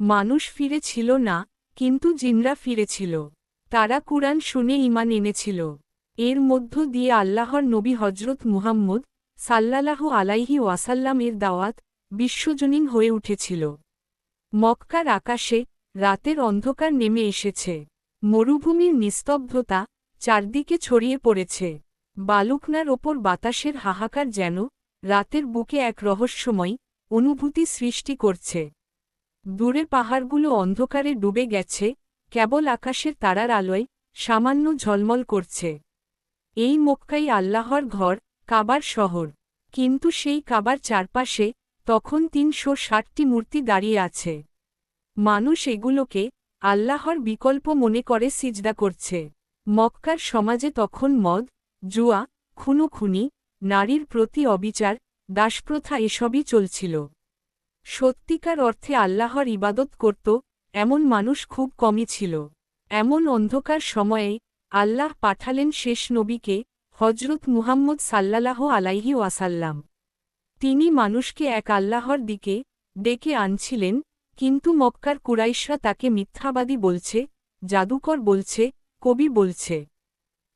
মানুষ ফিরেছিল না, কিন্তু জিনরা ফিরেছিল। তারা কুরআন শুনে ইমান এনেছিল। এর মধ্য দিয়ে আল্লাহর নবী হজরত মুহাম্মদ সাল্লাল্লাহু আলাইহি ওয়াসাল্লাম এর দাওয়াত বিশ্বজনীন হয়ে উঠেছিল। মক্কার আকাশে রাতের অন্ধকার নেমে এসেছে। মরুভূমির নিস্তব্ধতা চারদিকে ছড়িয়ে পড়েছে। বালুকনার ওপর বাতাসের হাহাকার যেন রাতের বুকে এক রহস্যময় অনুভূতি সৃষ্টি করছে। দূরে পাহাড়গুলো অন্ধকারে ডুবে গেছে, কেবল আকাশের তারার আলোয় সামান্য ঝলমল করছে। এই মক্কাই আল্লাহর ঘর, কাবার শহর। কিন্তু সেই কাবার চারপাশে তখন তিনশো ষাটটি মূর্তি দাঁড়িয়ে আছে। মানুষ এগুলোকে আল্লাহর বিকল্প মনে করে সিজদা করছে। মক্কার সমাজে তখন মদ, জুয়া, খুনোখুনি, নারীর প্রতি অবিচার, দাসপ্রথা এসবই চলছিল। সত্যিকার অর্থে আল্লাহর ইবাদত করত, এমন মানুষ খুব কমই ছিল। এমন অন্ধকার সময়ে আল্লাহ পাঠালেন শেষ নবীকে হজরত মুহাম্মদ সাল্লাল্লাহ আলাইহি ওয়াসাল্লাম। তিনি মানুষকে এক আল্লাহর দিকে ডেকে আনছিলেন, কিন্তু মক্কার কুরাইশরা তাকে মিথ্যাবাদী বলছে, জাদুকর বলছে, কবি বলছে।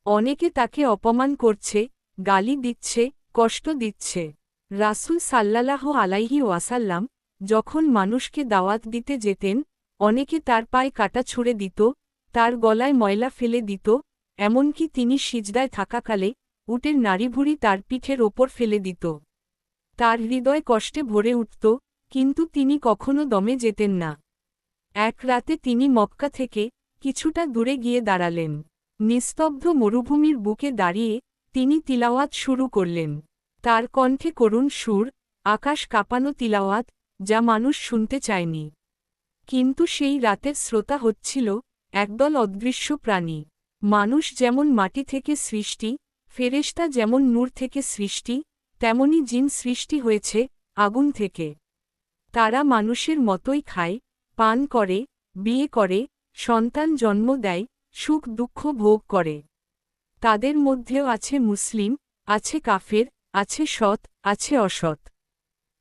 অনেকে তাকে অপমান করছে, গালি দিচ্ছে, কষ্ট দিচ্ছে। রাসুল সাল্লাল্লাহ আলাইহি ওয়াসাল্লাম যখন মানুষকে দাওয়াত দিতে যেতেন, অনেকে তার পায়ে কাটা ছুঁড়ে দিত, তার গলায় ময়লা ফেলে দিত, এমনকি তিনি সিজদায় থাকাকালে উটের নাড়িভুড়ি তার পিঠের ওপর ফেলে দিত। তার হৃদয় কষ্টে ভরে উঠত, কিন্তু তিনি কখনো দমে যেতেন না। এক রাতে তিনি মক্কা থেকে কিছুটা দূরে গিয়ে দাঁড়ালেন। নিস্তব্ধ মরুভূমির বুকে দাঁড়িয়ে তিনি তিলাওয়াত শুরু করলেন। তার কণ্ঠে করুণ সুর, আকাশ কাঁপানো তিলাওয়াত যা মানুষ শুনতে চায়নি। কিন্তু সেই রাতের শ্রোতা হচ্ছিল একদল অদৃশ্য প্রাণী। মানুষ যেমন মাটি থেকে সৃষ্টি, ফেরেশতা যেমন নূর থেকে সৃষ্টি, তেমনি জিন সৃষ্টি হয়েছে আগুন থেকে। তারা মানুষের মতোই খায়, পান করে, বিয়ে করে, সন্তান জন্ম দেয়, সুখ দুঃখ ভোগ করে। তাদের মধ্যেও আছে মুসলিম, আছে কাফের, আছে সৎ, আছে অসৎ।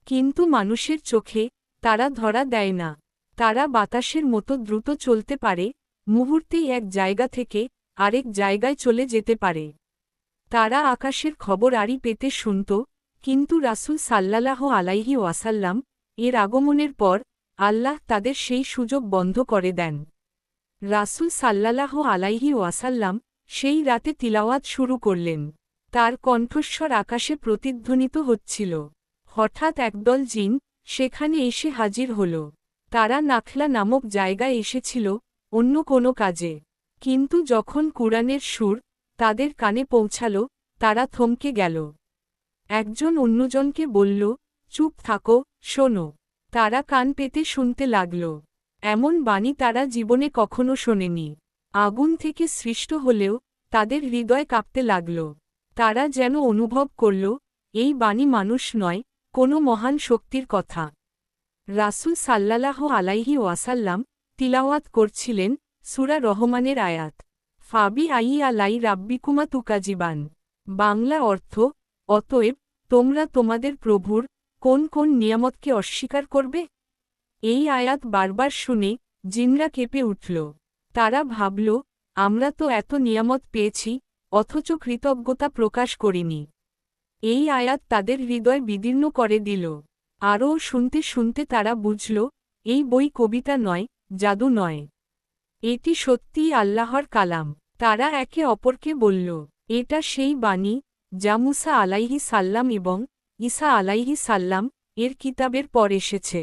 কিন্তু মানুষের চোখে তারা ধরা দেয় না। তারা বাতাসের মতো দ্রুত চলতে পারে, মুহূর্তেই এক জায়গা থেকে আরেক জায়গায় চলে যেতে পারে। তারা আকাশের খবর আড়ি পেতে শুনত, কিন্তু রাসুল সাল্লাহ আলাইহি ওয়াসাল্লাম এর আগমনের পর আল্লাহ তাদের সেই সুযোগ বন্ধ করে দেন। রাসুল সাল্লাহ আলাইহি ওয়াসাল্লাম সেই রাতে তিলাওয়াত শুরু করলেন। তার কণ্ঠস্বর আকাশে প্রতিধ্বনিত হচ্ছিল। হঠাৎ একদল জিন সেখানে এসে হাজির হল। তারা নাখলা নামক জায়গায় এসেছিল অন্য কোনো কাজে। কিন্তু যখন কুরআনের সুর তাদের কানে পৌঁছাল, তারা থমকে গেল। একজন অন্যজনকে বলল, চুপ থাকো, শোনো। তারা কান পেতে শুনতে লাগল। এমন বাণী তারা জীবনে কখনো শোনেনি। আগুন থেকে সৃষ্ট হলেও তাদের হৃদয় কাঁপতে লাগল। তারা যেন অনুভব করল, এই বাণী মানুষ নয় কোনো মহান শক্তির কথা। রাসুল সাল্লাহ আলাইহি ওয়াসাল্লাম তিলাওয়াত করছিলেন সুরা রহমানের আয়াত। ফাবি আই আলাই রাব্বিকুমা তুকাজিবান বাংলা অর্থ, অতএব তোমরা তোমাদের প্রভুর কোন কোন নিয়ামতকে অস্বীকার করবে? এই আয়াত বারবার শুনে জিনরা কেঁপে উঠল। তারা ভাবল, আমরা তো এত নিয়ামত পেয়েছি, অথচ কৃতজ্ঞতা প্রকাশ করিনি। এই আয়াত তাদের হৃদয় বিদীর্ণ করে দিল। আরও শুনতে শুনতে তারা বুঝল, এই বই কবিতা নয়, জাদু নয়। এটি সত্যিই আল্লাহর কালাম। তারা একে অপরকে বলল, এটা সেই বাণী, যা মুসা আলাইহি সাল্লাম এবং ঈসা আলাইহি সাল্লাম এর কিতাবের পর এসেছে।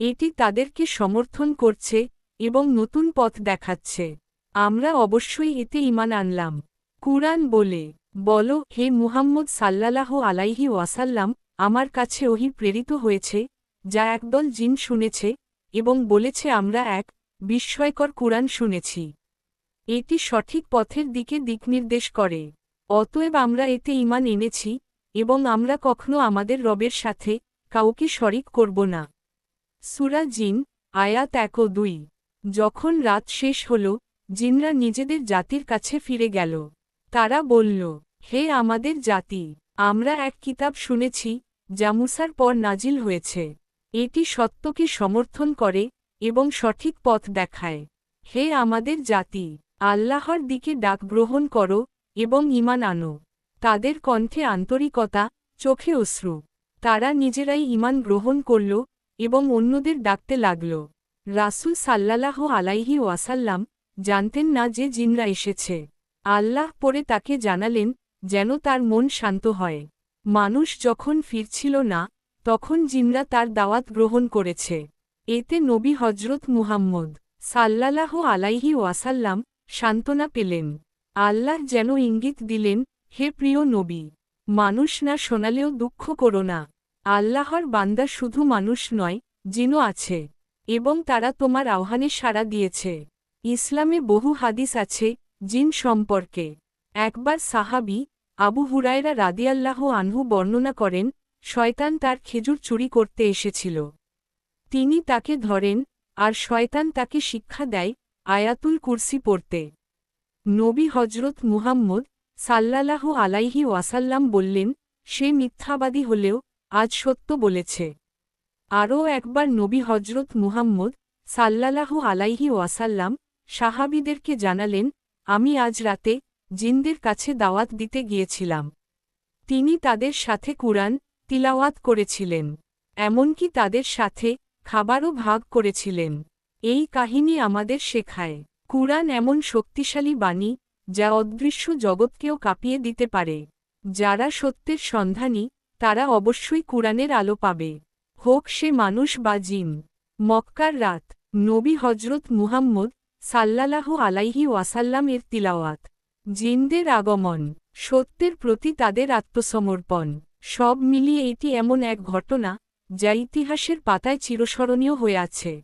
এটি তাদেরকে সমর্থন করছে এবং নতুন পথ দেখাচ্ছে। আমরা অবশ্যই এতে ইমান আনলাম। কুরআন বলে বলো, হে মুহাম্মদ সাল্লাল্লাহ আলাইহি ওয়াসাল্লাম, আমার কাছে ওহি প্রেরিত হয়েছে, যা একদল জিন শুনেছে, এবং বলেছে আমরা এক বিস্ময়কর কুরআন শুনেছি। এটি সঠিক পথের দিকে দিকনির্দেশ করে। অতএব আমরা এতে ইমান এনেছি, এবং আমরা কখনো আমাদের রবের সাথে কাউকে শরিক করব না। সুরা জিন, আয়াত এক ও দুই। যখন রাত শেষ হল, জিনরা নিজেদের জাতির কাছে ফিরে গেল। তারা বলল হে আমাদের জাতি, আমরা এক কিতাব শুনেছি, যা মুসার পর নাজিল হয়েছে। এটি সত্যকে সমর্থন করে এবং সঠিক পথ দেখায়। হে আমাদের জাতি, আল্লাহর দিকে ডাক গ্রহণ করো এবং ইমান আনো। তাদের কণ্ঠে আন্তরিকতা, চোখে অশ্রু। তারা নিজেরাই ইমান গ্রহণ করল এবং অন্যদের ডাকতে লাগল। রাসুল সাল্লাহ আলাইহি ওয়াসাল্লাম জানতেন না যে জিনরা এসেছে। আল্লাহ পরে তাকে জানালেন যেন তার মন শান্ত হয়। মানুষ যখন ফিরছিল না, তখন জিনরা তার দাওয়াত গ্রহণ করেছে। এতে নবী হজরত মুহাম্মদ সাল্লাহ আলাইহি ওয়াসাল্লাম সান্ত্বনা পেলেন। আল্লাহ যেন ইঙ্গিত দিলেন, হে প্রিয় নবী, মানুষ না শোনালেও দুঃখ করো না। আল্লাহর বান্দা শুধু মানুষ নয়, জিনও আছে, এবং তারা তোমার আহ্বানে সাড়া দিয়েছে। ইসলামে বহু হাদিস আছে, জিন সম্পর্কে। একবার সাহাবি আবু হুরায়রা রাদিয়াল্লাহ আনহু বর্ণনা করেন, শয়তান তার খেজুর চুরি করতে এসেছিল। তিনি তাকে ধরেন, আর শয়তান তাকে শিক্ষা দেয় আয়াতুল কুরসি পড়তে। নবী হজরত মুহাম্মদ সাল্লাহ আলাইহি ওয়াসাল্লাম বললেন, সে মিথ্যাবাদী হলেও আজ সত্য বলেছে। আরও একবার নবী হজরত মুহাম্মদ সাল্লাহ আলাইহি ওয়াসাল্লাম সাহাবিদেরকে জানালেন, আমি আজ রাতে জিনদের কাছে দাওয়াত দিতে গিয়েছিলাম। তিনি তাদের সাথে কুরআন তিলাওয়াত করেছিলেন, এমনকি তাদের সাথে খাবারও ভাগ করেছিলেন। এই কাহিনী আমাদের শেখায়, কুরআন এমন শক্তিশালী বাণী যা অদৃশ্য জগৎকেও কাঁপিয়ে দিতে পারে। যারা সত্যের সন্ধানী, তারা অবশ্যই কুরআনের আলো পাবে। হোক সে মানুষ বা জিন, মক্কার রাত, নবী হজরত মুহাম্মদ সাল্লাহ আলাইহি ওয়াসাল্লাম এর তিলাওয়াত। জিনদের আগমন, সত্যের প্রতি তাদের আত্মসমর্পণ, সব মিলিয়ে এটি এমন এক ঘটনা, যা ইতিহাসের পাতায় চিরস্মরণীয় হয়ে আছে।